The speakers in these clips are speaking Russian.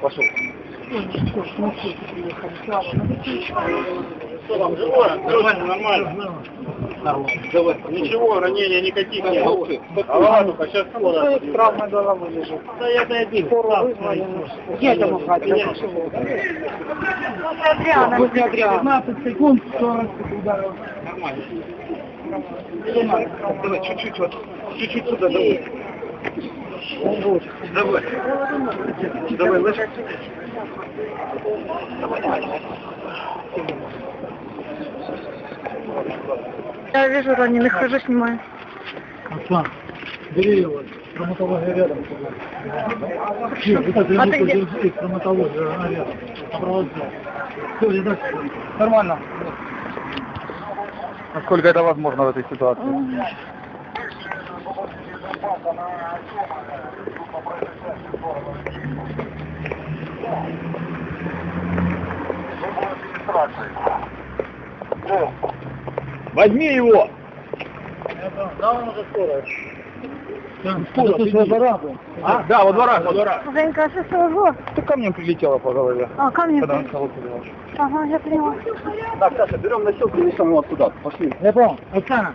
Пошел. Нормально, нормально. Давай. Ничего, ранения никаких нет. Голова только сейчас скоро. Травма головы лежит. Да я это один. Где там уходить? После Адриана. 15 секунд, 40 ударов. Нормально. Давай, чуть-чуть вот. Чуть-чуть сюда, давай. Давай. Давай, лучше. Я вижу раненых, хожу, снимаю. Оксан, бери его. Травматология рядом. Нет, вот это А ты где? держи, травматология, она рядом. Сопровождай. Все, я дальше. Нормально. Насколько это возможно в этой ситуации? Возьми его! Да, он уже скоро. Скоро, ты во дворах был. А, да, во дворах, во дворах. Женька, а что своего? Ты камнем прилетела по голове. А, ко мне. Когда он стал. Ага, я поняла. Так, Саша, берем носилки и несем его туда. Пошли. Я понял. Оксана.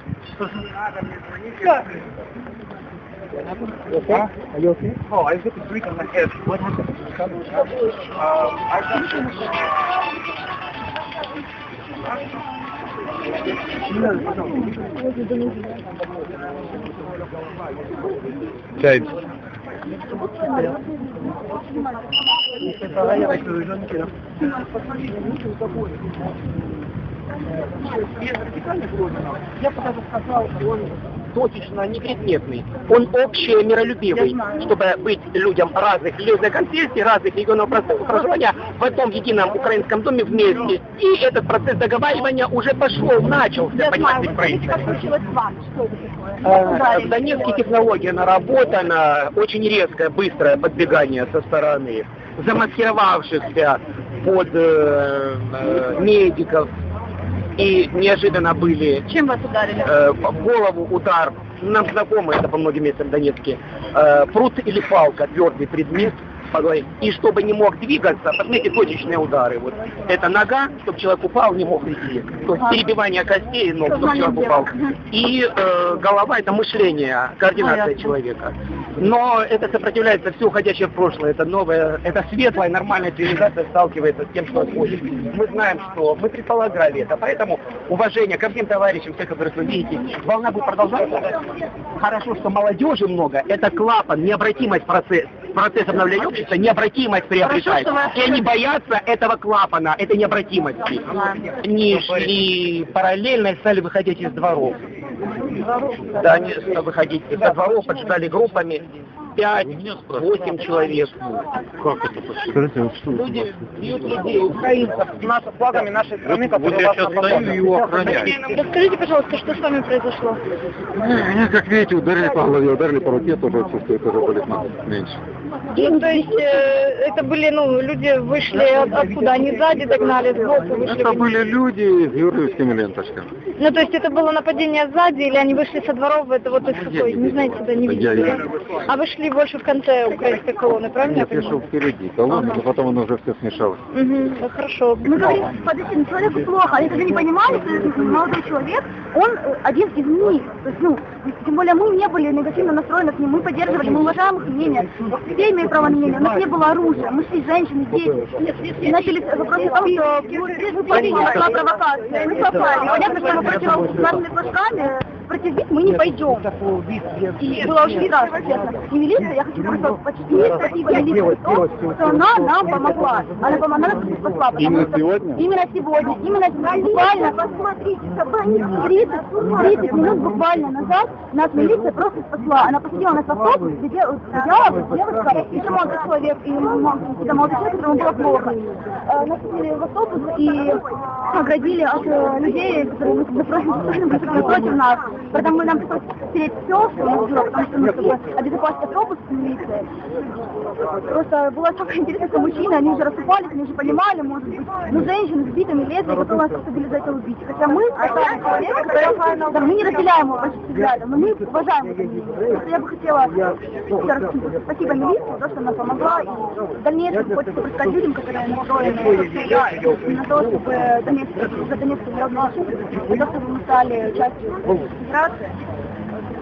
Huh? Are you okay? Oh, I got a drink on my head. What happened? Um, I Сядь. Я бы даже сказал, он точечно непредметный. Он общемиролюбивый, чтобы быть людям разных религиозных конфессий, разных регионов проживания в одном едином украинском доме вместе. И этот процесс договаривания уже пошел, начался, понимаете, это такое? Э, В Донецке технология наработана, очень резкое, быстрое подбегание со стороны замаскировавшихся под э, э, медиков и неожиданно были Чем вас ударили? э, голову удар, нам знакомый это по многим местам в Донецке, э, пруд или палка, твердый предмет, по голове. и чтобы не мог двигаться, посмотрите, точечные удары. Вот. Это нога, чтобы человек упал, не мог идти. То есть перебивание костей ног, чтобы человек упал. И э, голова это мышление, координация человека. Но это сопротивляется все уходящее в прошлое. Это новая, это светлая, нормальная цивилизация сталкивается с тем, что отходит. Мы знаем, что мы предполагали это. Поэтому уважение ко всем товарищам, тех, которых вы видите, волна будет продолжаться. Хорошо, что молодежи много. Это клапан, необратимость процесс. Процесс обновления общества, необратимость приобретает. И они боятся этого клапана, этой необратимости. Они шли параллельно и стали выходить из дворов. Да, они стали выходить из дворов, поджидали группами. 5-8 человек. Как это? Скажите, вот что Люди бьют людей, украинцев, с нашими флагами нашей страны, Вот я сейчас стою и его охраняю. Расскажите, пожалуйста, что с вами произошло? Меня, как видите, ударили по голове, ударили по руке, тоже чувствую, тоже болит меньше. Ну, то есть, э, это были, ну, люди вышли от- откуда? Они сзади догнали, сбоку вышли? Это были люди с георгиевскими ленточками. Ну, то есть, это было нападение сзади, или они вышли со дворов, это вот из какой? не знаете, да, не видели? А вы шли больше в конце украинской колонны, правильно Нет, я я шел впереди колонны, но потом оно уже все смешалось. Угу, да, хорошо. Мы говорим, подожди, ну, человеку плохо, они даже не понимали, что молодой человек, он э, один из них. То есть, ну, тем более мы не были негативно настроены к ним, мы поддерживали, мы уважаем их мнение. Все имеют право на мнение, у нас не было оружия, мы шли женщины, дети. И начались вопросы о том, что мы что была провокация. Мы попали. Понятно, что мы против с нашими флажками против них мы не пойдем. И было очень страшно, честно. И милиция, я хочу просто почтить спасибо милиции, то, что она нам помогла. Она помогла, она нас спасла. потому Именно что- сегодня? Именно сегодня. Именно буквально, посмотрите, 30, 30 минут буквально назад нас милиция просто спасла. Она посадила нас в автобус, где сидела девушка, еще молодой человек, и это молодой человек, которому было плохо. Э, Нас посадили в автобус и оградили от э, людей, которые напротив нас. Поэтому нам пришлось стереть все, что у нас было, потому что мы чтобы обезопасить пропуск с милицией. Просто было самое интересное, что мужчины, они уже расступались, они уже понимали, может быть, ну, женщины с битами лезли, потом нас просто были за это убить. Хотя мы, человека, который, да, мы не разделяем его почти взглядом, но мы уважаем эту милицию. Я бы хотела спасибо милиции, за то, что она помогла, и в дальнейшем хочется сказать людям, которые настроены на то, чтобы Донецк, за Донецкую народную республику, за то, чтобы мы стали частью федерации,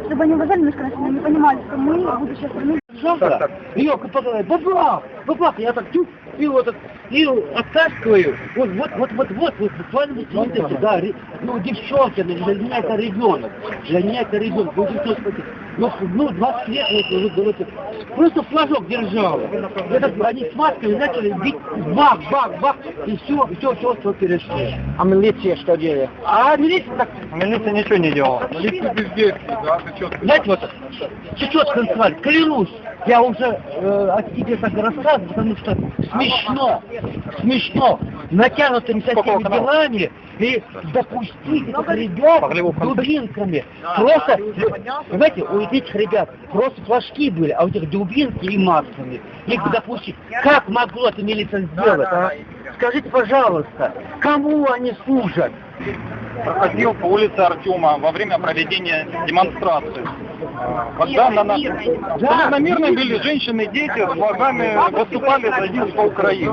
чтобы они уважали немножко нас, не понимали, что мы, будущая страны, Жалко. Ее показывает, бабах, бабах, я так чуть и вот и оттаскиваю. Вот, вот, вот, вот, вот, вот, буквально вот смотрите, да, ну, девчонки, ну, для меня это ребенок, для меня это ребенок, ну, девчонки, ну, ну, 20 лет, вот, вот, вот, вот, просто флажок держал. Это, они с масками начали бить, бах, бах, бах, и все, все, все, все перешли. А милиция что делает? А милиция так, Милиция ничего не делала. знаете, вот, чечет танцевали, клянусь, я уже э, о себе так рассказываю, потому что смешно, смешно, натянутыми такими делами и допустить этих ребят дубинками. Просто, понимаете, у этих ребят просто флажки были, а у этих дубинки и масками. Их допустить. Как могло это милиция сделать, а? Скажите, пожалуйста, кому они служат? проходил по улице Артема во время проведения демонстрации. Когда на нас... Абсолютно мирные были женщины и дети с флагами выступали за единство Украины.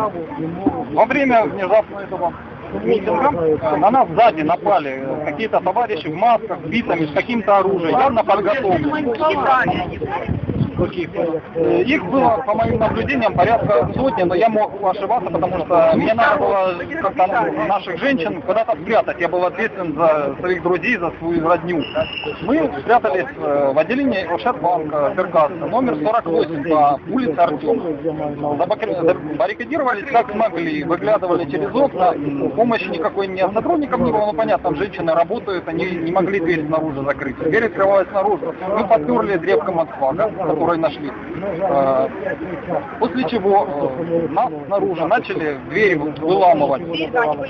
Во время внезапно этого митинга э, на нас сзади напали э, какие-то товарищи в масках, битами, с каким-то оружием, явно подготовленные. Э, Их было, по моим наблюдениям, порядка сотни, но я мог ошибаться, потому что мне надо было как-то ну, наших женщин куда-то спрятать. Я был ответственен за своих друзей, за свою родню. Мы спрятались э, в отделении Ошетбанка, Черкасса, номер 48 по улице Артем. Забаррикадировались как смогли, выглядывали через окна, помощи никакой не от сотрудников не было, ну понятно, женщины работают, они не могли дверь снаружи закрыть. Дверь открывалась снаружи. Мы подперли древком от флага, который нашли. Э, После чего э, нас снаружи начали двери выламывать.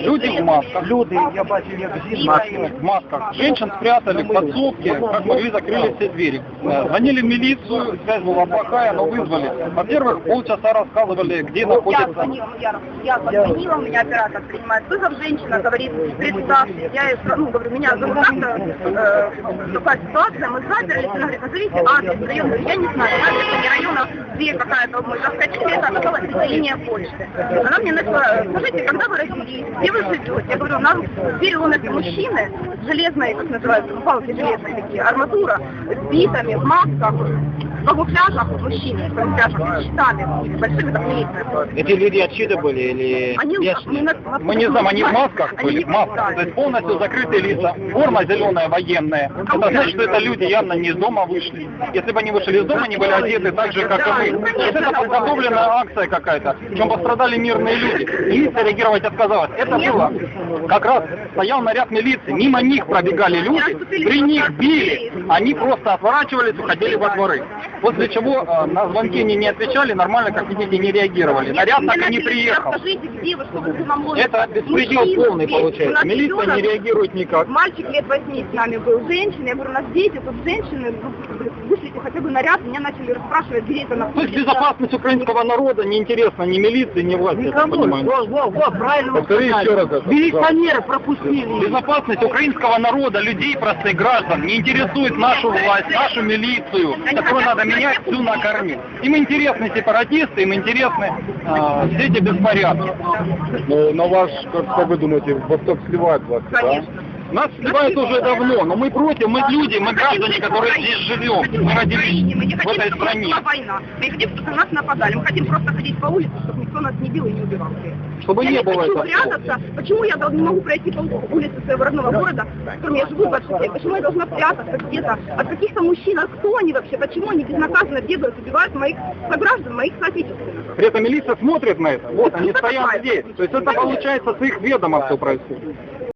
Люди в масках. Люди, я бачу, як В масках. В масках. Женщин спрятали в подсобке, как могли закрыли все двери. Э, Звонили в милицию, связь была плохая, но вызвали. Во-первых, полчаса рассказывали, где Я находится... я, я позвонила, у меня оператор принимает вызов, женщина говорит, представьте, я ей ну, говорю, меня зовут так-то, э, такая ситуация, мы заперлись, она говорит, назовите адрес говорю, я не знаю, района, где какая-то, мы заскочили, это оказалось линия почты. Она мне начала, скажите, когда вы родились, где вы живете? Я говорю, нам переломят мужчины, железные, как называются, палки железные такие, арматура, с битами, в масках, в камуфляжах мужчины, в камуфляжах, с щитами, большими как милиция. Эти люди отсюда были или Они, местные? на- Мы не знаем, они в масках Они были, в масках. То есть полностью закрытые лица. Форма зеленая, военная. Это значит, что это люди явно не из дома вышли. Если бы они вышли из дома, они были одеты так же, как и мы. То есть это подготовленная акция какая-то, в чем пострадали мирные люди. Милиция реагировать отказалась. Это было как раз стоял наряд милиции, мимо них пробегали люди, при них били, они просто отворачивались, уходили во дворы. После чего э, на звонки они не отвечали, нормально, как видите, не реагировали. Наряд так и не приехал. Скажите, где вы, чтобы вы нам ловите? Это беспредел Мужчина полный здесь, получается. Милиция ребенок, не реагирует никак. Мальчик лет восьми с нами был, женщина, я говорю, у нас дети, тут женщины, вышлите хотя бы наряд, меня начали расспрашивать, где это То есть находится. безопасность украинского народа не интересна ни милиции, ни власти, я Никому. понимаю. Во, во, во, правильно Повтори еще раз это. Милиционеры пропустили. Безопасность украинского народа, людей, простых граждан, не интересует нашу власть, нашу милицию, которую надо менять всю на корню. Им интересны сепаратисты, им интересны э, все эти беспорядки. Ну, на ваш, как, как вы думаете, Восток сливает власти, да? Конечно. Нас сливают уже давно, но мы против, мы люди, мы граждане, которые здесь живем, мы родились Мы не в хотим, этой стране. была война. Мы не хотим, чтобы на нас нападали. Мы хотим просто ходить по улице, чтобы никто нас не бил и не убивал. Чтобы я не не было хочу этого. прятаться. Почему я не могу пройти по улице своего родного города, в котором я живу 20 лет? Почему я должна прятаться где-то от каких-то мужчин? А кто они вообще? Почему они безнаказанно бегают, убивают моих сограждан, моих соотечественников? При этом милиция смотрит на это. Вот, они стоят здесь. То есть это получается с их ведома все происходит.